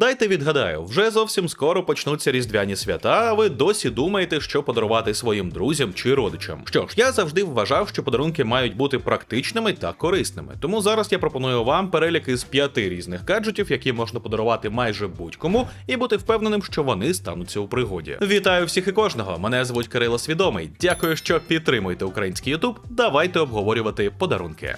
Дайте відгадаю, вже зовсім скоро почнуться різдвяні свята, а ви досі думаєте, що подарувати своїм друзям чи родичам. Що ж, я завжди вважав, що подарунки мають бути практичними та корисними. Тому зараз я пропоную вам перелік із п'яти різних гаджетів, які можна подарувати майже будь-кому, і бути впевненим, що вони стануться у пригоді. Вітаю всіх і кожного! Мене звуть Кирило Свідомий. Дякую, що підтримуєте український Ютуб. Давайте обговорювати подарунки.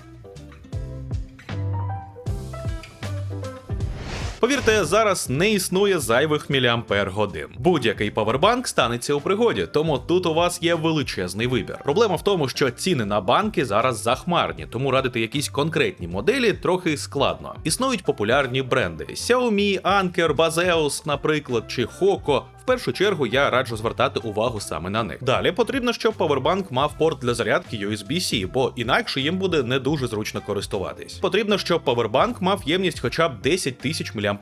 Повірте, зараз не існує зайвих міліампер годин. Будь-який павербанк станеться у пригоді, тому тут у вас є величезний вибір. Проблема в тому, що ціни на банки зараз захмарні, тому радити якісь конкретні моделі трохи складно. Існують популярні бренди: Xiaomi, Anker, Baseus, наприклад, чи Hoco. В першу чергу я раджу звертати увагу саме на них. Далі потрібно, щоб павербанк мав порт для зарядки USB-C, бо інакше їм буде не дуже зручно користуватись. Потрібно, щоб павербанк мав ємність хоча б 10 тисяч мАч.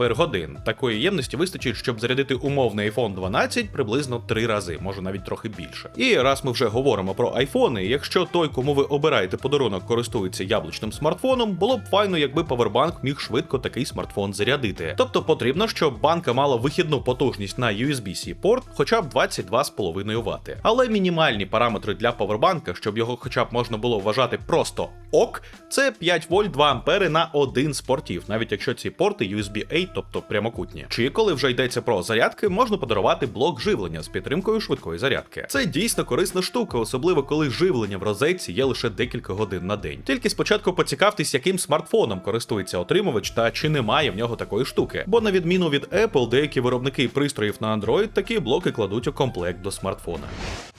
Такої ємності вистачить, щоб зарядити умовний iPhone 12 приблизно 3 рази, може навіть трохи більше. І раз ми вже говоримо про айфони, якщо той, кому ви обираєте подарунок, користується яблучним смартфоном, було б файно, якби павербанк міг швидко такий смартфон зарядити. Тобто потрібно, щоб банка мала вихідну потужність на USB-C порт, хоча б 22,5 Вт. Але мінімальні параметри для павербанка, щоб його хоча б можна було вважати просто ок, це 5 вольт 2 ампери на один з портів, навіть якщо ці порти USB-A, тобто прямокутні. Чи коли вже йдеться про зарядки, можна подарувати блок живлення з підтримкою швидкої зарядки. Це дійсно корисна штука, особливо коли живлення в розетці є лише декілька годин на день. Тільки спочатку поцікавтесь, яким смартфоном користується отримувач та чи немає в нього такої штуки. Бо на відміну від Apple, деякі виробники пристроїв на Android такі блоки кладуть у комплект до смартфона.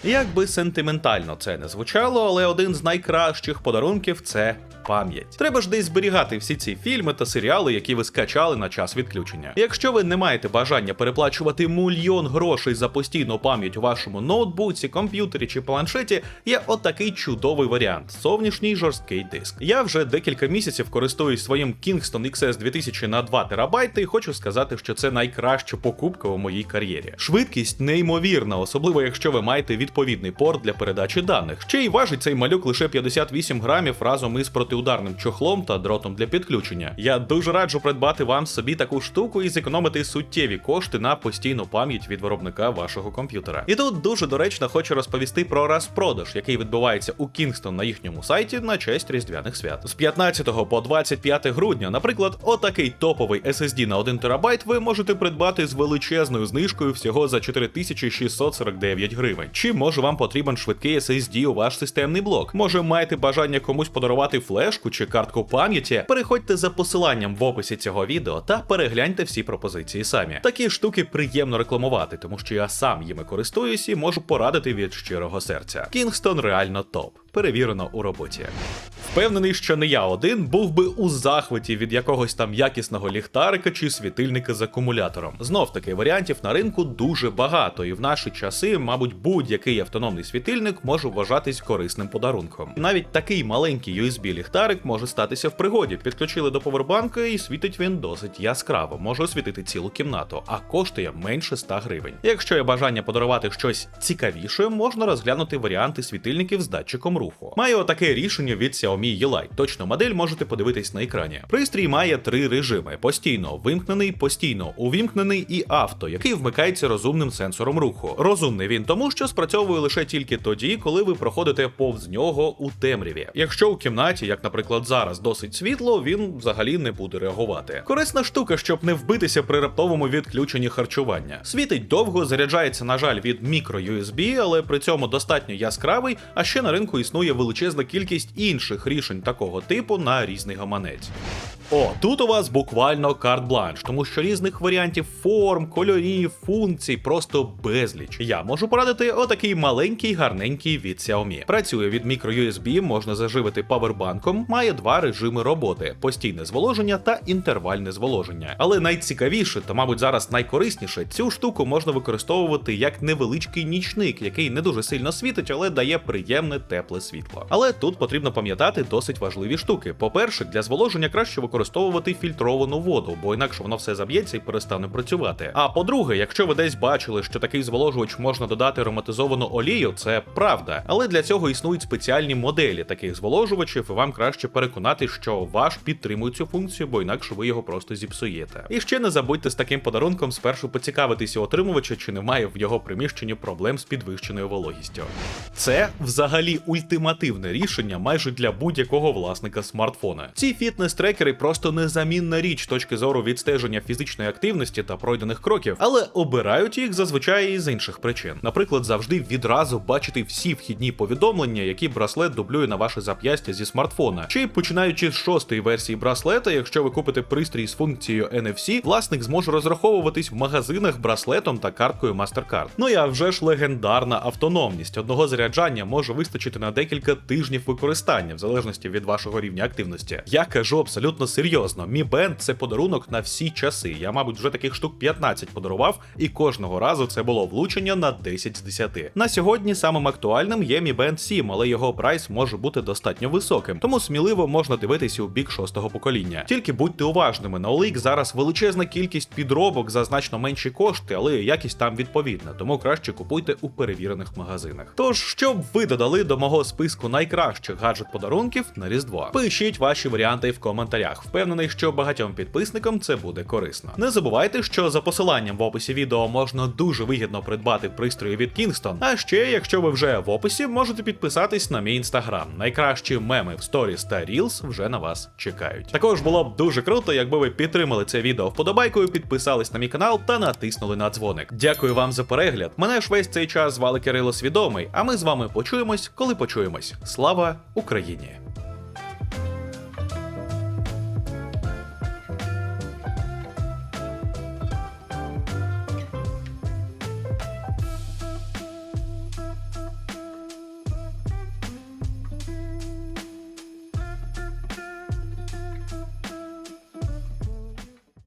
Як би сентиментально це не звучало, але один з найкращих подарунків це пам'ять. Треба ж десь зберігати всі ці фільми та серіали, які ви скачали на час відключення. Якщо ви не маєте бажання переплачувати мільйон грошей за постійну пам'ять у вашому ноутбуці, комп'ютері чи планшеті, є отакий чудовий варіант зовнішній жорсткий диск. Я вже декілька місяців користуюсь своїм Kingston XS 2000 на 2 терабайти і хочу сказати, що це найкраща покупка у моїй кар'єрі. Швидкість неймовірна, особливо якщо ви маєте відповідний порт для передачі даних. Ще й важить цей малюк лише 58 грамів разом із протиударним чохлом та дротом для підключення. Я дуже раджу придбати вам собі таку штуку і зекономити суттєві кошти на постійну пам'ять від виробника вашого комп'ютера. І тут дуже доречно хочу розповісти про розпродаж, який відбувається у Kingston на їхньому сайті на честь різдвяних свят. З 15 по 25 грудня, наприклад, отакий топовий SSD на 1 терабайт ви можете придбати з величезною знижкою всього за 4649 гривень. Чи може вам потрібен швидкий SSD у ваш системний блок? Може маєте бажання комусь подарувати флешку чи картку пам'яті? Переходьте за посиланням в описі цього відео та перегляньте всі пропозиції самі. Такі штуки приємно рекламувати, тому що я сам їми користуюсь і можу порадити від щирого серця. Кінгстон реально топ. Перевірено у роботі. Впевнений, що не я один був би у захваті від якогось там якісного ліхтарика чи світильника з акумулятором. Знов таки варіантів на ринку дуже багато, і в наші часи, мабуть, будь-який автономний світильник може вважатись корисним подарунком. Навіть такий маленький USB-ліхтарик може статися в пригоді. Підключили до повербанка і світить він досить яскраво, може освітити цілу кімнату, а коштує менше 100 гривень. Якщо є бажання подарувати щось цікавіше, можна розглянути варіанти світильників з датчиком руху. Маю таке рішення від Xiaomi Yeelight. Точно модель можете подивитись на екрані. Пристрій має три режими: постійно вимкнений, постійно увімкнений і авто, який вмикається розумним сенсором руху. Розумний він тому, що спрацьовує лише тільки тоді, коли ви проходите повз нього у темряві. Якщо у кімнаті, як, наприклад, зараз досить світло, він взагалі не буде реагувати. Корисна штука, щоб не вбитися при раптовому відключенні харчування. Світить довго, заряджається, на жаль, від мікро USB, але при цьому достатньо яскравий, а ще на ринку існує величезна кількість інших рішень такого типу на різний гаманець. О, тут у вас буквально карт-бланш, тому що різних варіантів форм, кольорів, функцій просто безліч. Я можу порадити отакий маленький гарненький від Xiaomi. Працює від microUSB, можна заживити павербанком, має два режими роботи: постійне зволоження та інтервальне зволоження. Але найцікавіше, та, мабуть, зараз найкорисніше, цю штуку можна використовувати як невеличкий нічник, який не дуже сильно світить, але дає приємне тепле світло. Але тут потрібно пам'ятати досить важливі штуки. По-перше, для зволоження краще використовувати використовувати фільтровану воду, бо інакше воно все заб'ється і перестане працювати. А по-друге, якщо ви десь бачили, що такий зволожувач можна додати ароматизовану олію, це правда. Але для цього існують спеціальні моделі таких зволожувачів, і вам краще переконати, що ваш підтримує цю функцію, бо інакше ви його просто зіпсуєте. І ще не забудьте з таким подарунком спершу поцікавитися отримувача, чи немає в його приміщенні проблем з підвищеною вологістю. Це взагалі ультимативне рішення майже для будь-якого власника смартфона. Ці фітнес-трекери просто незамінна річ точки зору відстеження фізичної активності та пройдених кроків, але обирають їх зазвичай із інших причин. Наприклад, завжди відразу бачити всі вхідні повідомлення, які браслет дублює на ваше зап'ястя зі смартфона. Чи починаючи з шостої версії браслета, якщо ви купите пристрій з функцією NFC, власник зможе розраховуватись в магазинах браслетом та карткою MasterCard. Ну і а вже ж легендарна автономність. Одного заряджання може вистачити на декілька тижнів використання, в залежності від вашого рівня активності. Я кажу абсолютно серйозно. Mi Band – це подарунок на всі часи. Я, мабуть, вже таких штук 15 подарував, і кожного разу це було влучення на 10 з 10. На сьогодні самим актуальним є Mi Band 7, але його прайс може бути достатньо високим, тому сміливо можна дивитися у бік шостого покоління. Тільки будьте уважними, на OLX зараз величезна кількість підробок за значно менші кошти, але якість там відповідна, тому краще купуйте у перевірених магазинах. Тож, що б ви додали до мого списку найкращих гаджет подарунків на Різдво? Пишіть ваші варіанти в коментарях. Впевнений, що багатьом підписникам це буде корисно. Не забувайте, що за посиланням в описі відео можна дуже вигідно придбати пристрої від Kingston. А ще, якщо ви вже в описі, можете підписатись на мій інстаграм. Найкращі меми в сторіс та Reels вже на вас чекають. Також було б дуже круто, якби ви підтримали це відео вподобайкою, підписались на мій канал та натиснули на дзвоник. Дякую вам за перегляд. Мене ж весь цей час звали Кирило Свідомий, а ми з вами почуємось, коли почуємось. Слава Україні!